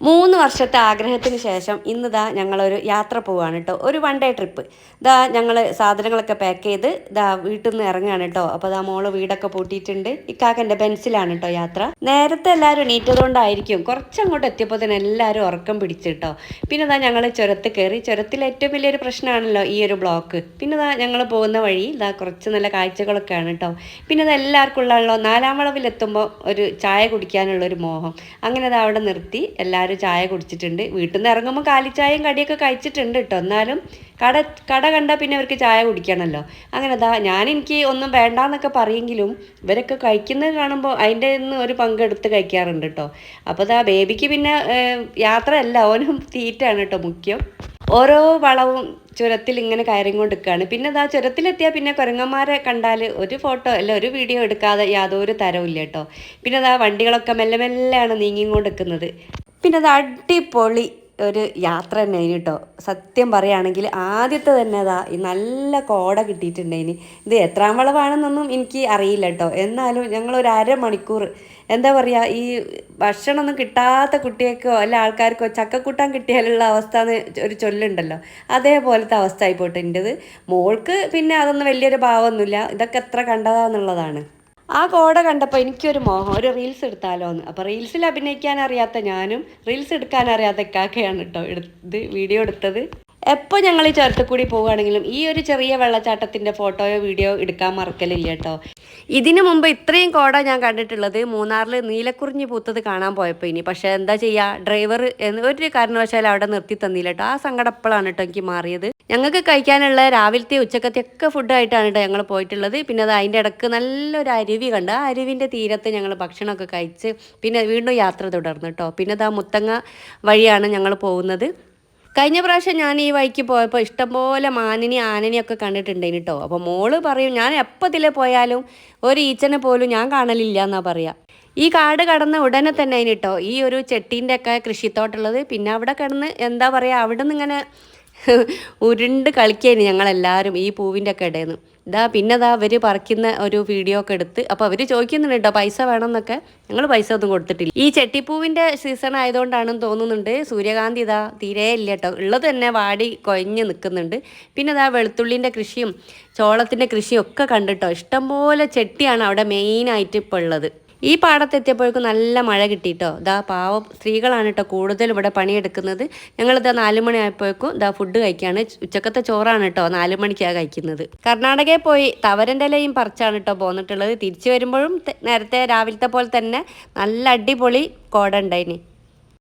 മൂന്ന് വർഷത്തെ ആഗ്രഹത്തിന് ശേഷം ഇന്ന് ദാ ഞങ്ങളൊരു യാത്ര പോവാണ് കേട്ടോ ഒരു വൺ ഡേ ട്രിപ്പ് ദാ ഞങ്ങൾ സാധനങ്ങളൊക്കെ പാക്ക് ചെയ്ത് ദാ വീട്ടിൽ നിന്ന് ഇറങ്ങുകയാണ് കേട്ടോ അപ്പോൾ ദാ മോൾ വീടൊക്കെ പൂട്ടിയിട്ടുണ്ട്. ഇക്കാക്കന്റെ ബെൻസിലാണ് കേട്ടോ യാത്ര. നേരത്തെ എല്ലാവരും എണീറ്റതുകൊണ്ടായിരിക്കും കുറച്ചങ്ങോട്ട് എത്തിയപ്പോൾ തന്നെ എല്ലാവരും ഉറക്കം പിടിച്ചു കേട്ടോ പിന്നെ ദാ ഞങ്ങൾ ചുരത്ത് കയറി ചുരത്തിൽ ഏറ്റവും വലിയൊരു പ്രശ്നമാണല്ലോ ഈ ഒരു ബ്ലോക്ക് പിന്നെ ദാ ഞങ്ങൾ പോകുന്ന വഴി ദാ കുറച്ച് നല്ല കാഴ്ചകളൊക്കെയാണ് കേട്ടോ പിന്നെ അത് എല്ലാവർക്കും ഉള്ളതാണല്ലോ നാലാം വളവിലെത്തുമ്പോൾ ഒരു ചായ കുടിക്കാനുള്ള ഒരു മോഹം. അങ്ങനെ അത് അവിടെ നിർത്തി. എല്ലാവരും ചായ കുടിച്ചിട്ടുണ്ട്. വീട്ടിൽ നിന്ന് ഇറങ്ങുമ്പോൾ കാലിച്ചായയും കടിയൊക്കെ കഴിച്ചിട്ടുണ്ട് കേട്ടോ എന്നാലും കട കട കണ്ടാൽ പിന്നെ അവർക്ക് ചായ കുടിക്കണമല്ലോ അങ്ങനെ ദാ ഞാൻ എനിക്ക് ഒന്നും വേണ്ടാന്നൊക്കെ പറയെങ്കിലും ഇവരൊക്കെ കഴിക്കുന്നത് കാണുമ്പോൾ അതിന്റെ നിന്ന് ഒരു പങ്കെടുത്ത് കഴിക്കാറുണ്ട് കേട്ടോ അപ്പോൾ ദാ ബേബിക്ക് പിന്നെ യാത്രയല്ല ഓനും തീറ്റാണ് കേട്ടോ മുഖ്യം. ഓരോ വളവും ചുരത്തിൽ ഇങ്ങനെ കയറിക്കൊണ്ടിരിക്കുകയാണ് പിന്നെ ഇതാ ചുരത്തിലെത്തിയാൽ പിന്നെ കുരങ്ങന്മാരെ കണ്ടാൽ ഒരു ഫോട്ടോ അല്ല ഒരു വീഡിയോ എടുക്കാതെ യാതൊരു തരവും കേട്ടോ പിന്നെ അതാ വണ്ടികളൊക്കെ മെല്ലെ മെല്ലെയാണ് നീങ്ങിക്കൊണ്ടിരിക്കുന്നത്. പിന്നെ അത് അടിപൊളി ഒരു യാത്ര തന്നെയായിരുന്നു കേട്ടോ സത്യം പറയുകയാണെങ്കിൽ ആദ്യത്തെ തന്നെ അതാ ഈ നല്ല കോട കിട്ടിയിട്ടുണ്ടായിന് ഇത് എത്രാം വളവാണെന്നൊന്നും എനിക്ക് അറിയില്ല കേട്ടോ എന്നാലും ഞങ്ങൾ ഒരു അരമണിക്കൂർ എന്താ പറയുക ഈ ഭക്ഷണമൊന്നും കിട്ടാത്ത കുട്ടികൾക്കോ അല്ല ആൾക്കാർക്കോ ചക്കക്കൂട്ടാൻ കിട്ടിയാലുള്ള അവസ്ഥ എന്ന് ഒരു ചൊല്ലുണ്ടല്ലോ. അതേപോലത്തെ അവസ്ഥ ആയിപ്പോട്ടെ എന്റെത് മോൾക്ക് പിന്നെ അതൊന്നും വലിയൊരു ഭാവമൊന്നുമില്ല. ഇതൊക്കെ എത്ര കണ്ടതാന്നുള്ളതാണ്. ആ കോട കണ്ടപ്പോൾ എനിക്കൊരു മോഹം. ഒരു റീൽസ് എടുത്താലോ എന്ന്. അപ്പോൾ റീൽസിൽ അഭിനയിക്കാൻ അറിയാത്ത ഞാനും റീൽസ് എടുക്കാൻ അറിയാത്ത ഇക്കാക്കയാണ് കേട്ടോ എടുത്ത് വീഡിയോ എടുത്തത്. എപ്പോൾ ഞങ്ങൾ ഈ ചുരത്തിൽ കൂടി പോവുകയാണെങ്കിലും ഈ ഒരു ചെറിയ വെള്ളച്ചാട്ടത്തിന്റെ ഫോട്ടോയോ വീഡിയോ എടുക്കാൻ മറക്കലില്ല കേട്ടോ. ഇതിനു മുമ്പ് ഇത്രയും കോട ഞാൻ കണ്ടിട്ടുള്ളത് മൂന്നാറിൽ നീലക്കുറിഞ്ഞി പൂത്തത് കാണാൻ പോയപ്പോൾ ഇനി. പക്ഷേ എന്താ ചെയ്യുക ഡ്രൈവർ ഒരു കാരണവശാലും അവിടെ നിർത്തി തന്നില്ല കേട്ടോ. ആ സങ്കടം എപ്പോഴാണ് കേട്ടോ എനിക്ക് മാറിയത്. ഞങ്ങൾക്ക് കഴിക്കാനുള്ള രാവിലത്തെ ഉച്ചക്കത്തെ ഒക്കെ ഫുഡായിട്ടാണ് കേട്ടോ ഞങ്ങൾ പോയിട്ടുള്ളത്. പിന്നെ അത് അതിന്റെ ഇടയ്ക്ക് നല്ലൊരു അരുവി കണ്ട്. ആ അരുവിന്റെ തീരത്ത് ഞങ്ങൾ ഭക്ഷണമൊക്കെ കഴിച്ച് പിന്നെ വീണ്ടും യാത്ര തുടർന്നു കേട്ടോ. പിന്നെ അത് ആ മുത്തങ്ങ വഴിയാണ് ഞങ്ങൾ പോകുന്നത്. കഴിഞ്ഞ പ്രാവശ്യം ഞാൻ ഈ വഴിക്ക് പോയപ്പോൾ ഇഷ്ടംപോലെ മാനിനി ആനനി ഒക്കെ കണ്ടിട്ടുണ്ടെങ്കിൽ കേട്ടോ അപ്പോൾ മോൾ പറയും ഞാൻ എപ്പത്തിലെ പോയാലും ഒരു ഈച്ചനെ പോലും ഞാൻ കാണലില്ല എന്നാ പറയാ. ഈ കാട് കടന്ന ഉടനെ തന്നെ അതിന് കേട്ടോ ഈ ഒരു ചെട്ടീന്റെ ഒക്കെ കൃഷിത്തോട്ടുള്ളത്. പിന്നെ അവിടെ കിടന്ന് എന്താ പറയുക അവിടെ നിന്ന് ഇങ്ങനെ ഉരുണ്ട് കളിക്കായിരുന്നു ഞങ്ങളെല്ലാവരും ഈ പൂവിന്റെ ഒക്കെ ഇടയിൽ നിന്ന് ഇതാ പിന്നെ ഇതാ അവർ പറിക്കുന്ന ഒരു വീഡിയോ ഒക്കെ എടുത്ത് അപ്പോൾ അവർ ചോദിക്കുന്നുണ്ട് കേട്ടോ പൈസ വേണമെന്നൊക്കെ. ഞങ്ങൾ പൈസ ഒന്നും കൊടുത്തിട്ടില്ല. ഈ ചെട്ടിപ്പൂവിന്റെ സീസൺ ആയതുകൊണ്ടാണെന്ന് തോന്നുന്നുണ്ട് സൂര്യകാന്തി ഇതാ തീരെ ഇല്ല കേട്ടോ ഉള്ളത് തന്നെ വാടി കൊഞ്ഞ് നിൽക്കുന്നുണ്ട് പിന്നെ ഇതാ വെളുത്തുള്ളിന്റെ കൃഷിയും ചോളത്തിന്റെ കൃഷിയും ഒക്കെ കണ്ടിട്ടോ. ഇഷ്ടംപോലെ ചെട്ടിയാണ് അവിടെ മെയിനായിട്ട് ഇപ്പോൾ ഉള്ളത്. ഈ പാടത്തെത്തിയപ്പോഴേക്കും നല്ല മഴ കിട്ടിയിട്ടോ ഇതാ പാവ സ്ത്രീകളാണ് കേട്ടോ കൂടുതൽ ഇവിടെ പണിയെടുക്കുന്നത്. ഞങ്ങളിതാ നാല് മണി ആയപ്പോഴേക്കും ദാ ഫുഡ് കഴിക്കുകയാണ് ഉച്ചക്കത്തെ ചോറാണ് കേട്ടോ നാല് മണിക്കാണ് കഴിക്കുന്നത്. കർണാടകയിൽ പോയി തവരന്റെ ഇലയും പറിച്ചാണ് കേട്ടോ പോന്നിട്ടുള്ളത്. തിരിച്ചു വരുമ്പോഴും നേരത്തെ രാവിലത്തെ പോലെ തന്നെ നല്ല അടിപൊളി കോട ഉണ്ടായിനി.